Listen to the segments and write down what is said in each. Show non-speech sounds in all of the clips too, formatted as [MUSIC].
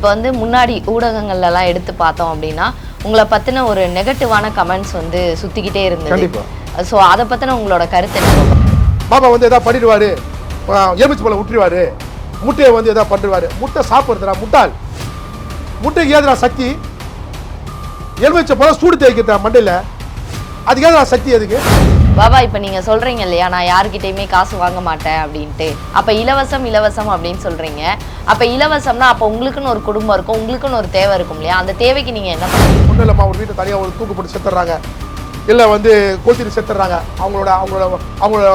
இப்போ வந்து முன்னாடி ஊடகங்கள்லாம் எடுத்து பார்த்தோம் அப்படின்னா உங்களை பத்தின ஒரு நெகட்டிவான கமெண்ட்ஸ் வந்து சுத்திக்கிட்டே இருந்தது. ஸோ அதை பத்தின உங்களோட கருத்து என்ன? பாபா? வந்து எதாவது பண்ணிடுவாரு. எலுமிச்சு பழம் விட்டுருவாரு முட்டையை வந்து எதாவது பண்ணிடுவாரு. முட்டை சாப்பிடுறதுடா முட்டாள். முட்டைக்கு ஏதுடா சக்தி? எலுமிச்சை பழம் சூடு தேய்க்கிறா மண்டையில். அதுக்கு ஏதுடா சக்தி எதுக்கு பாபா இப்போ நீங்கள் சொல்கிறீங்க இல்லையா நான் யாருக்கிட்டயுமே காசு வாங்க மாட்டேன் அப்படின்ட்டு. அப்போ இலவசம் இலவசம் அப்படின்னு சொல்கிறீங்க அப்போ இலவசம்னா அப்போ உங்களுக்குன்னு ஒரு குடும்பம் இருக்கும் உங்களுக்குன்னு ஒரு தேவை இருக்கும் இல்லையா? அந்த தேவைக்கு நீங்கள் என்ன பண்ணுவீங்க ஒன்றும் இல்லைம்மா ஒரு வீட்டை தனியாக ஒரு தூக்கு போட்டு செத்துறாங்க. இல்லை வந்து கோச்சிட்டு செத்துறாங்க. அவங்களோட அவங்களோட அவங்களோட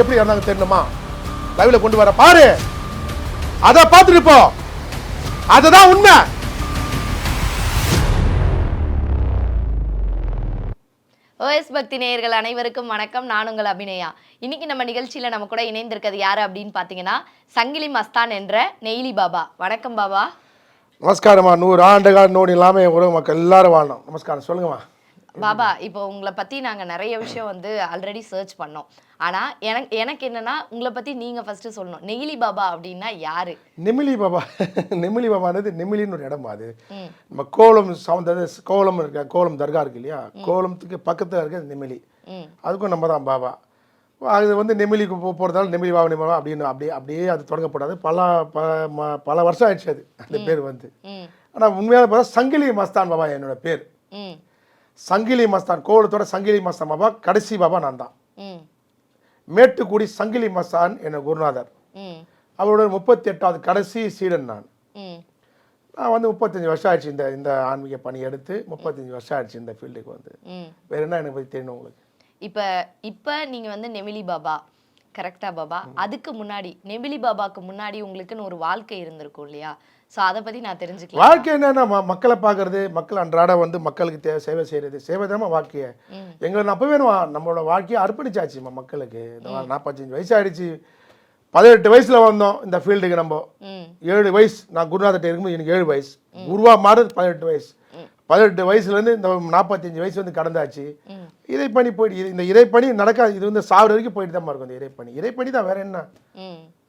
எப்படி இருந்தாங்க தெரியணுமா? லைவில் கொண்டு வர பாரு. அதை பார்த்துட்டு போ. அதுதான் உண்மை. ஓஎஸ் பக்தி நேயர்கள் அனைவருக்கும் வணக்கம். நான் உங்கள் அபிநயா. இன்னைக்கு நம்ம நிகழ்ச்சியில் நம்ம கூட இணைந்திருக்கிறது யார் அப்படின்னு பார்த்தீங்கன்னா சங்கிலி மஸ்தான் என்ற நெய்லி பாபா. வணக்கம் பாபா. நமஸ்காரம்மா. நூறு ஆண்டுகால் நோடி இல்லாமல் உலக மக்கள் எல்லாரும் வாழணும். நமஸ்காரம். சொல்லுங்கம்மா. பாபா இப்போ உங்களை பத்தி நாங்க நிறைய விஷயம் வந்து ஆல்ரெடி சர்ச் பண்ணோம். ஆனா எனக்கு எனக்கு என்னன்னா உங்களை பத்தி நீங்க ஃபர்ஸ்ட் சொல்லணும். நெய்லி பாபா அப்படின்னா யாரு? நெமிலி பாபா. [LAUGHS] நெமிலி பாபானது நெமிலின்னு ஒரு இடமா அது. நம்ம கோலம் சவுந்த கோலம் இருக்க கோலம் தர்கா இருக்கு இல்லையா? கோலத்துக்கு பக்கத்தில் இருக்கிறது நெமிலி. அதுக்கும் நம்ம தான் பாபா. அது வந்து நெமிலிக்கு போகிறதால நெமிலி பாபா நெமிலி பாபா அப்படின்னு அப்படியே அப்படியே அது தொடங்கப்படாது. பல பல வருஷம் ஆயிடுச்சு அது. அந்த பேர் வந்து. ஆனால் உண்மையான பார்த்தா சங்கிலி மஸ்தான் பாபா என்னோட பேர். சங்கிலி மஸ்தான் கோலத்தோட சங்கிலி மஸ்தான் பாபா கடைசி பாபா நான் தான் மேட்டுக்குடி சங்கிலி மஸ்தான் என்னோட குருநாதர். அவரோட முப்பத்தி எட்டாவது கடைசி சீடன் நான். நான் வந்து முப்பத்தஞ்சு வருஷம் ஆயிடுச்சு இந்த இந்த ஆன்மீக பணி எடுத்து முப்பத்தஞ்சு வருஷம் ஆயிடுச்சு இந்த ஃபீல்டுக்கு வந்து. வேற என்ன எனக்கு பற்றி தெரியணும் உங்களுக்கு? இப்போ இப்போ நீங்க வந்து நெமிலி பாபா கரெக்டா பாபா அதுக்கு முன்னாடி நெமிலி பாபாக்கு முன்னாடி உங்களுக்குன்னு ஒரு வாழ்க்கை இருந்திருக்கும் இல்லையா? ஸோ அதை பத்தி நான் தெரிஞ்சுக்கலாம் வாழ்க்கை என்னன்னா மக்களை பார்க்கறது மக்கள் அன்றாட வந்து மக்களுக்கு தே சேவை செய்யறது சேவை தானே வாழ்க்கையை. எங்களை அப்பவே நம்ம- நம்மளோட வாழ்க்கையை அர்ப்பணிச்சாச்சுமா மக்களுக்கு. நாற்பத்தஞ்சு வயசு ஆயிடுச்சு பதினெட்டு வயசுல வந்தோம் இந்த ஃபீல்டுக்கு நம்ம. ஏழு வயசு நான் குருநாதர்கிட்ட இருக்கும்போது எனக்கு ஏழு வயசு. குருவா மாறுது பதினெட்டு வயசு. பதினெட்டு வயசுலேருந்து இந்த நாற்பத்தஞ்சு வயசு வந்து கடந்தாச்சு. இறைப்பணி போயிட்டு இந்த இறைப்பணி நடக்காது. இது வந்து சாவர வரைக்கும் போயிட்டு தான் இருக்கும் இந்த இறைப்பணி. இறைப்பணி தான் வேற என்ன?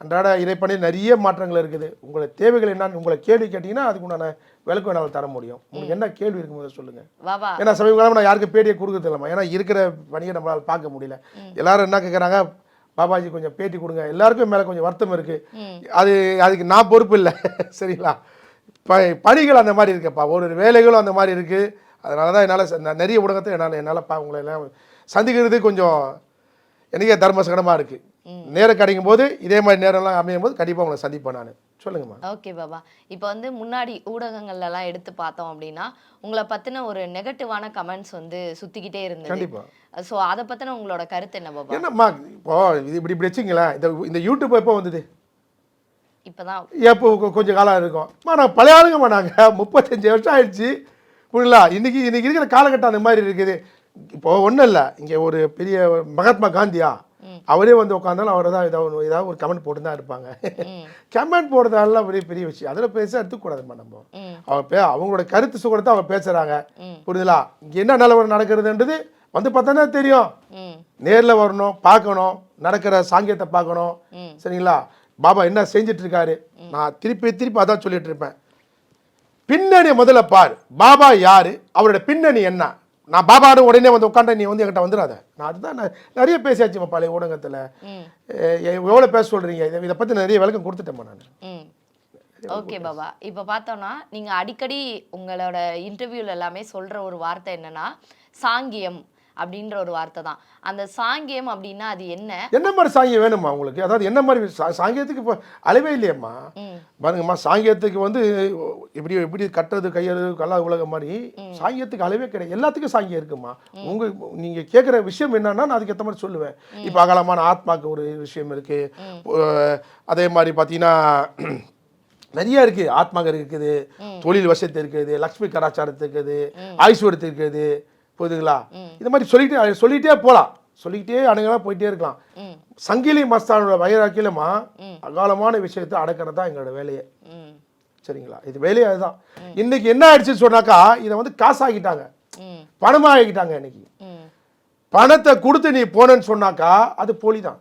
அன்றாட இறைப்பணி நிறைய மாற்றங்கள் இருக்குது. உங்களை தேவைகள் என்னன்னு உங்களை கேள்வி கேட்டிங்கன்னா அதுக்கு உண்டான விளக்கம் என்னால் தர முடியும். உங்களுக்கு என்ன கேள்வி இருக்கும் போது சொல்லுங்கள் பாபா ஏன்னா சமீப காலமா நான் யாருக்கும் பேட்டியை கொடுக்கறது இல்லைம்மா. ஏன்னா இருக்கிற பணியை நம்மளால் பார்க்க முடியல. எல்லாரும் என்ன கேட்குறாங்க பாபாஜி கொஞ்சம் பேட்டி கொடுங்க. எல்லாருக்கும் மேலே கொஞ்சம் வருத்தம் இருக்கு. ம். அது அதுக்கு நான் பொறுப்பு இல்லை. [LAUGHS] சரிங்களா? ப பணிகள் அந்த மாதிரி இருக்குப்பா. ஒரு ஒரு வேலைகளும் அந்த மாதிரி இருக்குது அதனால தான் என்னால் நிறைய ஊடகத்தை என்னால் என்னால் பா உங்களை எல்லாம் சந்திக்கிறது கொஞ்சம் எனக்கே தர்ம சங்கடமாக இருக்குது நேரம் கிடைக்கும் போது இதே மாதிரி நேரம்லாம் அமையும் போது கண்டிப்பாக உங்களை சந்திப்பேன் நான். சொல்லுங்கம்மா. ஓகே பாபா. இப்போ வந்து முன்னாடி ஊடகங்கள்லாம் எடுத்து பார்த்தோம் அப்படின்னா உங்களை பத்தின ஒரு நெகட்டிவான கமெண்ட்ஸ் வந்து சுத்திக்கிட்டே இருந்தது. கண்டிப்பாக ஸோ அதை பத்தின உங்களோட கருத்து என்ன பாபா? என்னம்மா இப்போ இது இப்படி இப்படி வச்சுங்களேன். இந்த இந்த யூடியூப் எப்போ வந்தது? இப்பதான் எப்போ கொஞ்சம் காலம் இருக்கும். நான் பழைய ஆளுங்கம்மா நாங்கள் [LAUGHS] முப்பத்தஞ்சு வருஷம் ஆயிடுச்சு. புரியல இன்னைக்கு இன்னைக்கு இருக்கிற காலகட்டம் அந்த மாதிரி இருக்குது. இப்போ ஒன்றும் இல்லை. இங்கே ஒரு பெரிய மகாத்மா காந்தியா அவரே வந்து உட்காந்தாலும் அவரை தான் ஏதாவது ஏதாவது ஒரு கமெண்ட் போட்டு தான் இருப்பாங்க. கமெண்ட் [LAUGHS] போடுறதால பெரிய பெரிய விஷயம். அதில் பேச எடுத்துக்கூடாதும்மா நம்ம. அவங்க பே அவங்களோட கருத்து சுகத்தை அவங்க பேசுகிறாங்க. புரியுதுலா? இங்கே என்ன நிலவரம் நடக்கிறதுன்றது வந்து பார்த்தா தெரியும். நேரில் வரணும் பார்க்கணும் நடக்கிற சாங்கியத்தை பார்க்கணும். சரிங்களா? பாபா என்ன செஞ்சுட்டு இருக்காரு நான் திருப்பி திருப்பி அதான் சொல்லிட்டு இருப்பேன் பின்னணி முதல்ல பார். பாபா யாரு? அவரோட பின்னணி என்ன? நான் பாபாடு உடனே வந்து உட்காந்து நீ வந்து என்கிட்ட வந்துடாத. நான் அதுதான் நிறைய பேசியாச்சுமா பழைய ஊடகத்தில். எவ்வளோ பேச சொல்கிறீங்க இதை இதை பற்றி நிறைய விளக்கம் கொடுத்துட்டேம்மா நான். ஓகே பாபா. இப்போ பார்த்தோம்னா நீங்க அடிக்கடி உங்களோட இன்டர்வியூல எல்லாமே சொல்ற ஒரு வார்த்தை என்னன்னா சாங்கியம். அப்படின்ற ஒரு வார்த்தை தான். அந்த சாங்கியம் அப்படின்னா அது என்ன? என்ன மாதிரி சாங்கியம் வேணுமா உங்களுக்கு? அதாவது என்ன மாதிரி சாங்கியத்துக்கு இப்போ அளவே இல்லையம்மா. பாருங்கம்மா சாங்கியத்துக்கு வந்து இப்படி எப்படி கட்டுறது கையறு கல்லா உலகம் மாதிரி சாங்கியத்துக்கு அளவே கிடையாது. எல்லாத்துக்கும் சாங்கியம் இருக்குமா? உங்க நீங்க கேட்குற விஷயம் என்னன்னா நான் அதுக்கு ஏற்ற மாதிரி சொல்லுவேன். இப்போ அகலமான ஆத்மாக்கு ஒரு விஷயம் இருக்கு. அதே மாதிரி பார்த்தீங்கன்னா நிறைய இருக்கு. ஆத்மாக இருக்குது. தொழில் வசத்து இருக்குது. லக்ஷ்மி கலாச்சாரத்துக்கு இருக்குது. ஐஸ்வர்யத்துக்கு இருக்குது. புரியுதுங்களா? இந்த மாதிரி சொல்லிட்டு சொல்லிட்டே போகலாம் சொல்லிக்கிட்டே அணுகலாம் போயிட்டே இருக்கலாம். சங்கிலி மஸ்தானோட வைராக்கியலமா அகாலமான விஷயத்தை அடக்கிறது தான் எங்களோட வேலையே. சரிங்களா? இது வேலையே அதுதான். இன்னைக்கு என்ன ஆயிடுச்சுன்னு சொன்னாக்கா இதை வந்து காசாக்கிட்டாங்க. ம். பணமாகிட்டாங்க இன்னைக்கு. பணத்தை கொடுத்து நீ போனேன்னு சொன்னாக்கா அது போலி தான்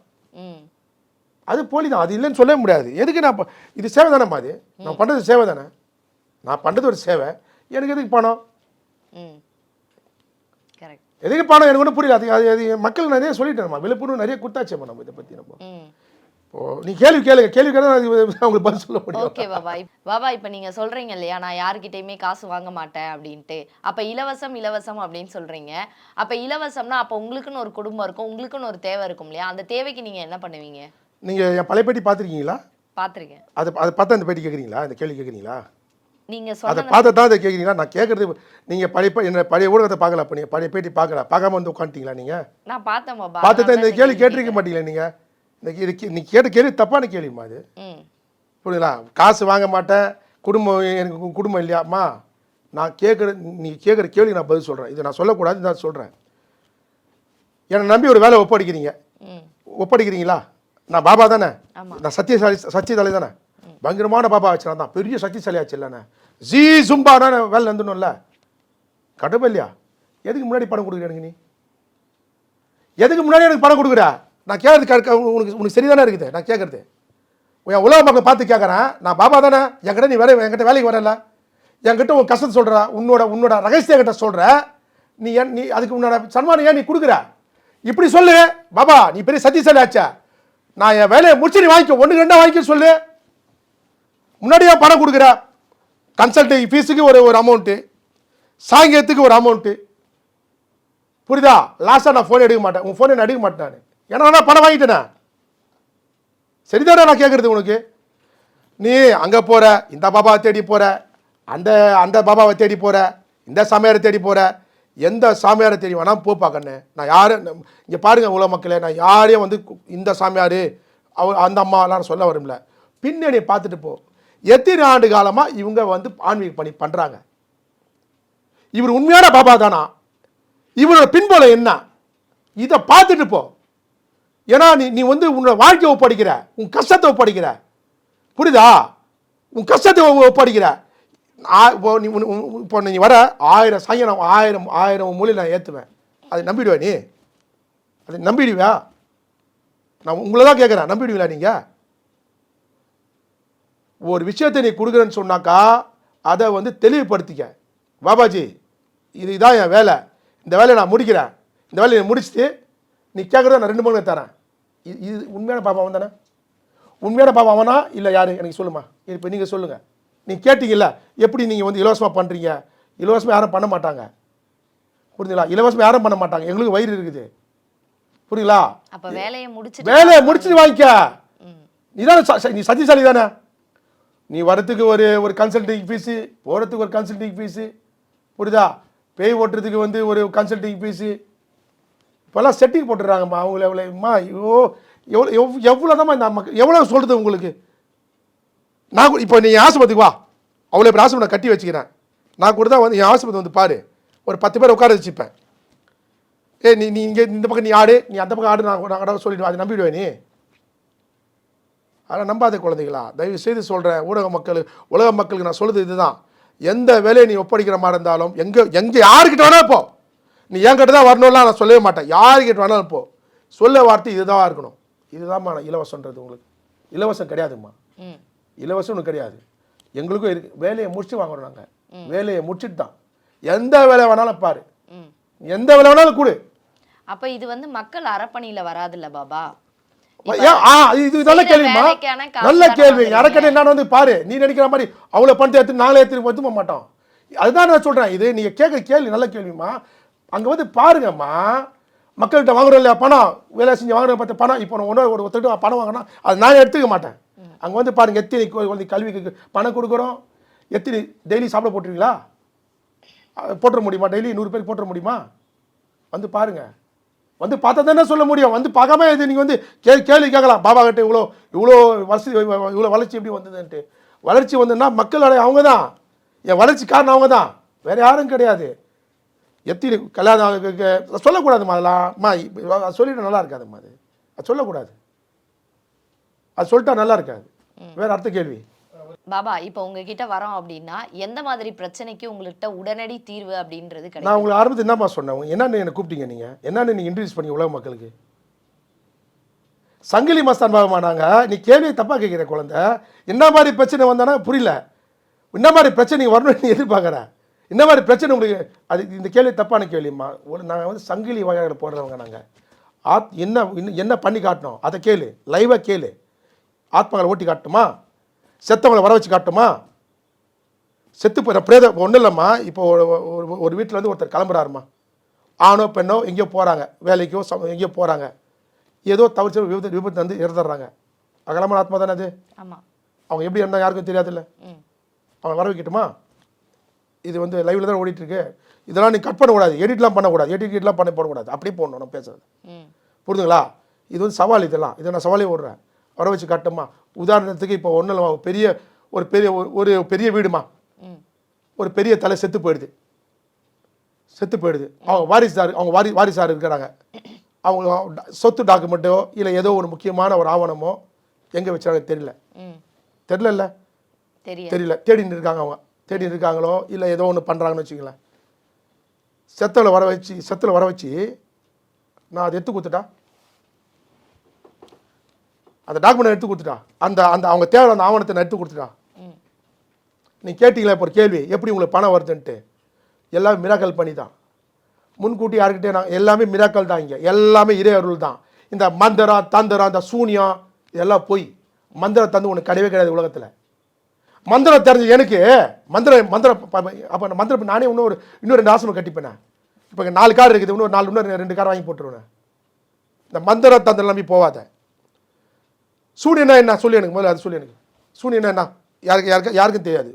அது போலி தான் அது இல்லைன்னு சொல்லவே முடியாது. எதுக்கு நான் இது சேவை தானேம்மா அது? நான் பண்ணுறது சேவை தானே? நான் பண்ணுறது ஒரு சேவை. எனக்கு எதுக்கு பணம்? எதுக்கு பணம் எனக்கு ஒன்றும் புரியல. அது அது மக்கள் நிறைய சொல்லிட்டேன் விழுப்புணர்வு நிறைய கொடுத்தாச்சேம்மா நம்ம இதை பற்றி நம்ம. ம். இப்போ நீ கேள்வி கேளுங்க. கேள்வி கேட்டால் அது உங்களுக்கு பதில் சொல்ல முடியும். ஓகே பாபா பாபா இப்போ நீங்க சொல்றீங்க இல்லையா? நான் யார்கிட்டயுமே காசு வாங்க மாட்டேன் அப்படின்ட்டு. அப்ப இலவசம் இலவசம் அப்படின்னு சொல்றீங்க. அப்ப இலவசம்னா அப்ப உங்களுக்குன்னு ஒரு குடும்பம் இருக்கும். உங்களுக்குன்னு ஒரு தேவை இருக்கும் இல்லையா? அந்த தேவைக்கு நீங்க என்ன பண்ணுவீங்க? நீங்கள் என் பழைய பேட்டி பார்த்துருக்கீங்களா? பாத்திருக்கேன் அதை அதை பார்த்தா இந்த பேட்டி கேட்குறீங்களா? இந்த கேள்வி கேட்குறீங்களா? நீங்க அதை பார்த்து தான் இதை கேட்குறீங்களா? நான் கேட்குறது நீங்கள் பழைய என்ன பழைய ஊடகத்தை பார்க்கல அப்போ நீங்கள் பழைய பேட்டி பார்க்கல. பார்க்காம வந்து உட்காந்துட்டீங்களா நீங்கள் நான் பார்த்தேன் பார்த்து தான் இந்த கேள்வி கேட்டிருக்க மாட்டீங்களா நீங்கள் இந்த இது கே- நீ கேட்ட கேள்வி தப்பான கேள்விம்மா அது. ம். புரியுங்களா காசு வாங்க மாட்டேன் குடும்பம் எனக்கு குடும்பம் இல்லையாம்மா? நான் கேட்குற நீ கேட்குற கேள்வி நான் பதில் சொல்கிறேன் இதை நான் சொல்லக்கூடாது நான் சொல்கிறேன் என்னை நம்பி ஒரு வேலை ஒப்படைக்கிறீங்க. ஒப்படைக்கிறீங்களா? நான் பாபா தானே. நான் சத்தியசாலி சத்தியசாலி தானே? பயங்கரமான பாபா ஆச்சு நான் தான். பெரிய சக்திசாலி ஆச்சு இல்லைண்ணே. ஜீ சும்பானா வேலை நந்துணும்ல கடுப்பு இல்லையா? எதுக்கு முன்னாடி பணம் கொடுக்குற எனக்கு நீ? எதுக்கு முன்னாடி எனக்கு பணம் கொடுக்குற? நான் கேட்கறது கேட்க உனக்கு உனக்கு சரிதானே இருக்குது நான் கேட்கறது. என் உலக மக்களை பார்த்து கேட்குறேன் நான் பாபா தானே என்கிட்ட நீ வேலை என்கிட்ட வேலைக்கு வரல. என்கிட்ட உன் கஷ்டத்தை சொல்கிற உன்னோட உன்னோட ரகசிய கிட்ட சொல்கிற நீ ஏன் நீ அதுக்கு உன்னோட சன்மானம் ஏன் நீ கொடுக்குற? இப்படி சொல்லு பாபா நீ பெரிய சத்தியசாலி ஆச்சா. நான் என் வேலையை முடிச்சு நீ வாங்கிக்க ஒன்று ரெண்டாக வாங்கிக்க சொல்லு. முன்னாடியே பணம் கொடுக்குற கன்சல்டிங் ஃபீஸுக்கு ஒரு ஒரு அமௌண்ட்டு சாயங்காலத்துக்கு ஒரு அமௌண்ட்டு புரியுதா? லாஸ்ட்டாக நான் ஃபோன் எடுக்க மாட்டேன். உன் ஃபோனை நான் எடுக்க மாட்டேன் நான். ஏன்னா நான் பணம் வாங்கிட்டேனே. சரிதானே நான் கேட்குறது உனக்கு? நீ அங்கே போகிற இந்த பாபாவை தேடி போகிற அந்த அந்த பாபாவை தேடி போகிற இந்த சாமியாரை தேடி போகிற எந்த சாமியாரை தேடி வேணால் போப்பா கண்ணு நான் யாரும் இங்கே பாருங்க உலக மக்களே நான் யாரையும் வந்து இந்த சாமியார் அவ அந்த அம்மாலாம் சொல்ல வரும்ல. பின்னணி பார்த்துட்டு போ. எத்தனை ஆண்டு காலமாக இவங்க வந்து ஆன்மீக பணி பண்ணுறாங்க இவர் உண்மையான பாபா தானா? இவரோட பின்புலம் என்ன? இதை பார்த்துட்டு போ. ஏன்னா நீ நீ வந்து உன்னோட வாழ்க்கையை ஒப்படைக்கிற உன் கஷ்டத்தை ஒப்படைக்கிற. புரியுதா? உன் கஷ்டத்தை ஒப்படைக்கிற. ஆ- இப்போ நீ இப்போ வர ஆயிரம் சயனம் ஆயிரம் ஆயிரம் மொழி நான் ஏற்றுவேன் அதை நம்பிடுவேன் நீ? அதை நம்பிடுவியா? நான் உங்களை தான் கேட்குறேன் நம்பிடுவீங்களா நீங்கள் ஒரு விஷயத்தை நீ கொடுக்குறேன்னு சொன்னாக்கா அதை வந்து தெளிவுபடுத்திக்க. பாபாஜி இது இதான் என் வேலை. இந்த வேலையை நான் முடிக்கிறேன். இந்த வேலையை முடிச்சுட்டு நீ கேட்குறத நான் ரெண்டு மணி தரேன். இது இது உண்மையான பாபா அவன் தானே? உண்மையான பாபா அவனா இல்லை யாரு? எனக்கு சொல்லுமா. இப்போ நீங்கள் சொல்லுங்கள் நீங்கள் கேட்டீங்கல்ல எப்படி நீங்கள் வந்து இலவசமாக பண்ணுறீங்க இலவசமாக யாரும் பண்ண மாட்டாங்க. புரியுதுங்களா இலவசமாக யாரும் பண்ண மாட்டாங்க. எங்களுக்கு வயிறு இருக்குது. புரியுங்களா வேலையை முடிச்சுட்டு வேலையை முடிச்சுட்டு வாங்கிக்க. நீ தானே நீ சத்தியசாலி தானே? நீ வரத்துக்கு ஒரு ஒரு கன்சல்டிங் ஃபீஸு போகிறதுக்கு ஒரு கன்சல்டிங் ஃபீஸு புரியுதா? பேய் ஓட்டுறதுக்கு வந்து ஒரு கன்சல்டிங் ஃபீஸு இப்போல்லாம் செட்டிங் போட்டுடுறாங்கம்மா அவங்கள எவ்வளோம்மா ஐயோ எவ்வளோ எவ் எவ்வளோ இந்த மக்கள் எவ்வளோ சொல்கிறது உங்களுக்கு? நான் கூட- இப்போ நீ என் ஆஸ்பத்திரிக்கு வா. அவ்வளோ இப்போ ஆஸ்பத்திரி நான் கட்டி வச்சுக்கிறேன். நான் கூட தான் வந்து என் ஆஸ்பத்திரி வந்து பாரு. ஒரு பத்து பேர் உட்கார வச்சுப்பேன். ஏ நீ நீ இங்கே இந்த பக்கம் நீ ஆடு. நீ அந்த பக்கம் ஆடு நான் நான் கூட சொல்லிடுவேன். அதை நம்பிடுவேன் நீ. அதை நம்பாத குழந்தைகளா? தயவு செய்து சொல்கிறேன் ஊடக மக்கள் உலக மக்களுக்கு நான் சொல்லுது இதுதான். எந்த வேலையை நீ ஒப்படைக்கிற மாதிரி இருந்தாலும் எங்கே எங்கே யாருக்கிட்ட வேணாலும் போ. நீ என்கிட்ட தான் வரணும்லாம் நான் சொல்லவே மாட்டேன். யாருக்கிட்ட வேணாலும் போ. சொல்ல வார்த்தை இதுதான் இருக்கணும். இதுதான்மா நான் இலவசன்றது உங்களுக்கு. இலவசம் கிடையாதும்மா. ம். இலவசம் ஒன்று கிடையாது. எங்களுக்கும் இருக்கு. வேலையை முடிச்சு வாங்குறோம் நாங்கள் வேலையை முடிச்சுட்டு தான். எந்த வேலை வேணாலும் பாரு. எந்த வேலை வேணாலும் கொடு. அப்ப இது வந்து மக்கள் அறப்பணியில வராதுல்ல பாபா? இது நல்ல கேள்விமா நல்ல கேள்வி. யாரக்கட்டை என்னன்னு வந்து பாரு நீ நினைக்கிற மாதிரி அவ்வளோ பணத்தை எடுத்து நாங்களே எடுத்து ஒத்துக்க மாட்டோம். அதுதான் நான் சொல்றேன். இது நீங்க கேட்குற கேள்வி நல்ல கேள்விமா அங்க வந்து பாருங்கம்மா மக்கள்கிட்ட வாங்குறோம் இல்லையா பணம் வேலை செஞ்சு வாங்குற பார்த்து பணம் இப்போ நான் ஒன்று ஒரு ஒருத்தர் பணம் வாங்கினா அது நான் எடுத்துக்க மாட்டேன். அங்க வந்து பாருங்க எத்தனை குழந்தை கல்விக்கு பணம் கொடுக்குறோம். எத்தனை டெய்லி சாப்பிட போட்டுருவீங்களா? போட்டுற முடியுமா? டெய்லி நூறு பேருக்கு போட்டுற முடியுமா? வந்து பாருங்க. வந்து பார்த்தா தானே சொல்ல முடியும். வந்து பார்க்காம இது நீங்கள் வந்து கே கேள்வி கேட்கலாம். பாபா கிட்ட இவ்வளோ இவ்வளோ வளர்ச்சி இவ்வளோ வளர்ச்சி எப்படி வந்ததுன்ட்டு. வளர்ச்சி வந்ததுன்னா மக்களோட அவங்க தான். என் வளர்ச்சி காரணம் அவங்க தான். வேற யாரும் கிடையாது. எத்தனை கல்யாணம் சொல்லக்கூடாதும்மா அதெல்லாம். சொல்லிட்டு நல்லா இருக்காதும்மா அது. அது சொல்லக்கூடாது. அது சொல்லிட்டா நல்லா இருக்காது. வேற அடுத்த கேள்வி. பாபா இப்போ உங்ககிட்ட வரோம் அப்படின்னா எந்த மாதிரி பிரச்சனைக்கு உங்கள்கிட்ட உடனடி தீர்வு அப்படின்றது நான் உங்களை உங்களுக்கு ஆரம்பத்தில் என்னம்மா சொன்னேன்? உங்க என்னை கூப்பிட்டீங்க நீங்கள் என்னென்னு நீங்கள் இன்ட்ரடியூஸ் பண்ணி உலக மக்களுக்கு? சங்கிலி மஸ்தான் பாகமா நீ கேள்வியை தப்பாக கேட்குற குழந்தை. என்ன மாதிரி பிரச்சனை வந்தானா புரியல. என்ன மாதிரி பிரச்சனை வரணும்னு நீ எதிர்பார்க்குற? இந்த மாதிரி பிரச்சனை உங்களுக்கு அது இந்த கேள்வி தப்பான கேள்விம்மா. ஒரு நாங்கள் வந்து சங்கிலி வகையில் போடுறவங்க நாங்கள் ஆத் என்ன இன்னும் என்ன பண்ணி காட்டணும்? அதை கேளு. லைவாக கேளு. ஆத்மாக்களை ஓட்டி காட்டணுமா செத்தவங்களை வர வச்சு காட்டுமா? செத்து போகிற பிரேத ஒன்றும் இல்லைம்மா. இப்போ ஒரு ஒரு- வீட்டில் வந்து ஒருத்தர் கிளம்புறாருமா ஆணோ பெண்ணோ எங்கேயோ போகிறாங்க வேலைக்கோ சம எங்கேயோ போகிறாங்க ஏதோ தவிர்த்து விபத்து விபத்து வந்து இறந்துடுறாங்க. அகலமான ஆத்மா தானே அது? அவங்க எப்படி இருந்தால் யாருக்கும் தெரியாதுல்ல? அவன் வர வைக்கட்டுமா? இது வந்து லைவ்ல தான் ஓடிட்டு இருக்கு இதெல்லாம் நீ கட் பண்ணக்கூடாது. எடிட்லாம் பண்ணக்கூடாது. எடிட் எடிட்லாம் பண்ண போடக்கூடாது. அப்படியே போடணும் நான் பேசுறது. புரிதுங்களா இது வந்து சவால் இதெல்லாம். இதை நான் சவாலே விடுறேன் வர வச்சு காட்டுமா? உதாரணத்துக்கு இப்போ ஒன்றும் பெரிய ஒரு பெரிய ஒரு- ஒரு பெரிய வீடுமா? ஒரு பெரிய தலை செத்து போயிடுது. செத்து போயிடுது. அவங்க வாரிசார் அவங்க வாரி வாரிசார் இருக்கிறாங்க. அவங்க சொத்து டாக்குமெண்ட்டோ இல்லை ஏதோ ஒரு முக்கியமான ஒரு ஆவணமோ எங்கே வச்சாங்க தெரியல. தெரியல. தெரியல. தேடின்னு இருக்காங்க அவங்க. தேடின்னு இருக்காங்களோ இல்லை ஏதோ ஒன்று பண்ணுறாங்கன்னு வச்சுங்களேன் செத்தலை வர வச்சு செத்தில் வர வச்சு நான் அதை எடுத்து கொடுத்துட்டா? அந்த டாக்குமெண்ட் எடுத்து கொடுத்துட்டா. அந்த அந்த அவங்க தேவை அந்த ஆவணத்தை நான் எடுத்து கொடுத்துட்டா. ம் நீ கேட்டிங்களா இப்போ ஒரு கேள்வி? எப்படி உங்களுக்கு பணம் வருதுன்ட்டு? எல்லாமே மிராக்கல் பண்ணி தான் முன்கூட்டி யாருக்கிட்டே நான் எல்லாமே மிராக்கல் தான் இங்கே. எல்லாமே இறை அருள் தான். இந்த மந்திரம் தந்திரம் இந்த சூனியம் இதெல்லாம் போய் மந்திரம் தந்து உனக்கு கிடையவே கிடையாது உலகத்தில். மந்திரம் தெரிஞ்சு எனக்கு மந்திரம் மந்திரம் அப்போ மந்திரம் நானே இன்னொரு இன்னும் ரெண்டு ஆசிரமம் கட்டிப்பேனே. இப்போ நாலு கார் இருக்குது இன்னொரு நாலு இன்னொரு ரெண்டு கார் வாங்கி போட்டுருவேன். இந்த மந்திர தந்திரம் நம்பி போவாத சூனியனா என்ன? சொல்லி எனக்கு முதல்ல அது சொல்லி எனக்கு. சூனியனா என்ன? யாருக்கு யாருக்கு யாருக்கும் தெரியாது.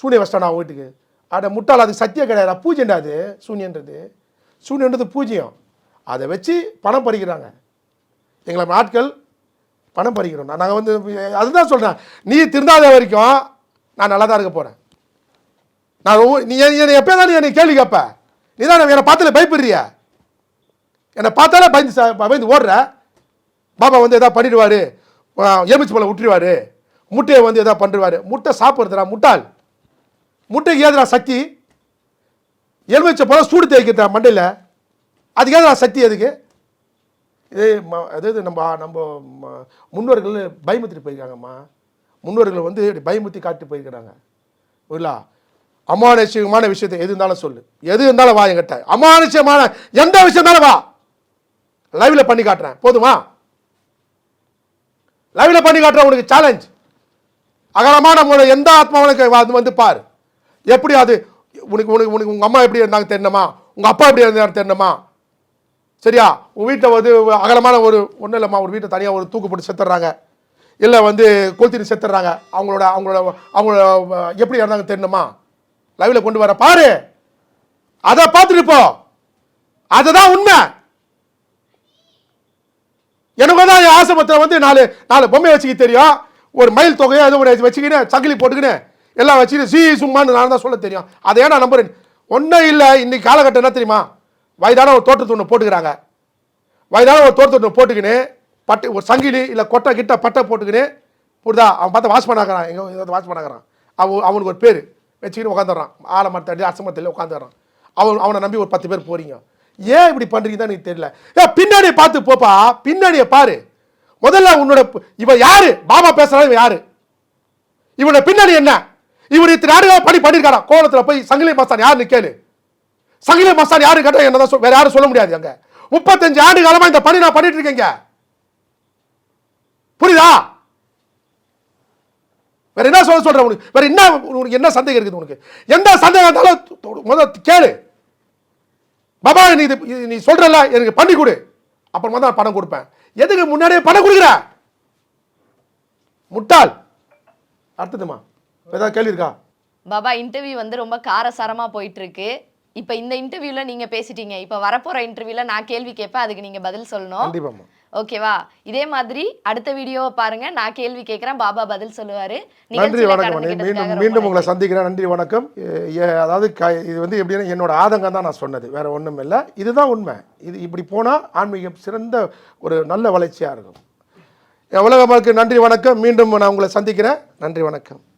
சூனிய வச்சிட்டானா வீட்டுக்கு. அட முட்டாள் அது சத்தியம் கிடையாது பூஜைண்டா அது? சூனியன்றது. சூனியன்றது பூஜ்யம். அதை வச்சு பணம் பறிக்கிறாங்க. எங்களை ஆட்கள் பணம் பறிக்கிறோம் நாங்கள் வந்து அதுதான் சொல்கிறேன் நீ திருந்தாத வரைக்கும் நான் நல்லா தான் இருக்க போகிறேன் நான் நீ என்னை எப்போ தான் நீ என்னை கேள்வி கேட்ப? நீ தான் என்னை பார்த்துல பயப்படுறிய? என்னை பார்த்தாலே பயந்து ச- பயந்து ஓடுற? பாபா வந்து எதாவது பண்ணிடுவார். எலுமிச்சு பழம் விட்டுருவாரு முட்டையை வந்து எதாவது பண்ணுவார் முட்டை சாப்பிட்றதுடா முட்டாள். முட்டைக்கு ஏதுடா சக்தி? எலுமிச்சை பழம் சூடு தேய்க்கிறதா மண்டையில். அதுக்கு ஏதுடா சக்தி எதுக்கு இதே ம- அதாவது நம்ம நம்ம முன்னோர்கள் பயமுத்திட்டு போயிருக்காங்கம்மா. முன்னோர்கள் வந்து இப்படி பயமுத்தி காட்டி போயிருக்கிறாங்க. புரியலா அமானுஷ்யமான விஷயத்தை எது இருந்தாலும் சொல்லு. எது இருந்தாலும் வா என்கிட்ட. அமானுஷ்யமான எந்த விஷயம் இருந்தாலும் வா. லைவில் பண்ணி காட்டுறேன். போதுமா? லைவில் பண்ணி காட்டுறேன் உனக்கு சேலஞ்ச் அகலமான முறை எந்த ஆத்மாவனுக்கு அது வந்து பார். எப்படி அது உனக்கு உனக்கு உனக்கு உங்கள் அம்மா எப்படி இருந்தாங்க தெரியணுமா? உங்கள் அப்பா எப்படி இருந்தாங்க தெரியணுமா? சரியா? உன் வீட்டில் வந்து அகலமான ஒரு ஒன்றும் இல்லைம்மா ஒரு வீட்டை தனியாக ஒரு தூக்கு போட்டு செத்துடுறாங்க. இல்லை வந்து கொளுத்திட்டு செத்துடுறாங்க. அவங்களோட அவங்களோட அவங்களோட எப்படி இருந்தாங்க தெரியணுமா? லைவில் கொண்டு வர பாரு. அதை பார்த்துட்டு போ. அதுதான் உண்மை. எனக்கு தான் என் ஆசிரமத்தில் வந்து நாலு நாலு பொம்மை வச்சுக்க தெரியும். ஒரு மயில் தொகையை அது ஒரு வச்சுக்கின்னு சங்கிலி போட்டுக்கின்னு எல்லாம் வச்சுக்கிட்டு சி சும்மான்னு நான் தான் சொல்ல தெரியும். அதை ஏன் நான் நம்புறேன்? ஒன்றும் இல்லை இன்னைக்கு காலகட்டம் என்ன தெரியுமா? வயதான ஒரு தோட்டத்து ஒன்று போட்டுக்கிறாங்க. வயதான ஒரு தோட்டத்து ஒன்று போட்டுக்கின்னு பட்டு ஒரு சங்கிலி இல்லை கொட்டை கிட்ட பட்டை போட்டுக்கின்னு புரிதா? அவன் பார்த்து வாஷ் பண்ணாக்கிறான். எங்கே ஏதாவது வாஷ் பண்ணாக்கிறான். அவன் அவனுக்கு ஒரு பேர். வச்சுக்கின்னு உட்காந்துடுறான் ஆலமரத்தடி அசமரத்தில் உட்காந்துடுறான் அவன் அவனை நம்பி ஒரு பத்து பேர் போகிறீங்க ஏன் இப்படி பண்றீங்க தான் எனக்கு தெரியல. ஏ பின்னாடியை பார்த்து போப்பா பின்னாடியை பாரு. முதல்ல உன்னோட ப- இவன் யாரு? பாபா பேசுறான் இவன் யாரு? இவனோட பின்னாடி என்ன? இவர் இத்தனை ஆண்டுகளா படி பண்ணியிருக்காரா கோலத்தில் போய் சங்கிலி மஸ்தான் யாருன்னு கேளு. சங்கிலி மஸ்தான் யாரு கேட்டால் என்ன தான் வேற யாரும் சொல்ல முடியாது அங்கே. முப்பத்தஞ்சு ஆண்டு காலமாக இந்த பணி நான் பண்ணிட்டு இருக்கேங்க புரியுதா? வேற என்ன சொல்ல சொல்ற உனக்கு? வேற என்ன உனக்கு என்ன சந்தேகம் இருக்குது உனக்கு? எந்த சந்தேகம் இருந்தாலும் முதல் கேளு. பாபா நீ இது நீ சொல்றல எனக்கு பண்ணி கொடு. அப்புறமா தான் பணம் கொடுப்பேன். எதுக்கு முன்னாடியே பணம் கொடுக்குற? முட்டாள். அடுத்ததுமா ஏதாவது கேள்வி இருக்கா? பாபா இன்டர்வியூ வந்து ரொம்ப காரசாரமா போயிட்டு இருக்கு இப்போ இந்த இன்டர்வியூல நீங்க பேசிட்டீங்க. இப்போ வரப்போற இன்டர்வியூல நான் கேள்வி கேட்பேன் அதுக்கு நீங்க பதில் சொல்லணும். கண்டிப்பாம்மா. ஓகேவா? இதே மாதிரி அடுத்த வீடியோவை பாருங்க. நான் கேள்வி கேட்கறேன். பாபா பதில் சொல்லுவாரு. நன்றி வணக்கம். மீண்டும் மீண்டும் உங்களை. சந்திக்கிறேன். நன்றி வணக்கம். அதாவது இது வந்து எப்படின்னா என்னோட ஆதங்கம் தான் நான் சொன்னது. வேற ஒன்றும் இல்லை. இதுதான் உண்மை. இது இப்படி போனால் ஆன்மீகம் சிறந்த ஒரு நல்ல வளர்ச்சியாக இருக்கும். உலக மக்களுக்கு நன்றி வணக்கம். மீண்டும் நான் உங்களை சந்திக்கிறேன். நன்றி வணக்கம்.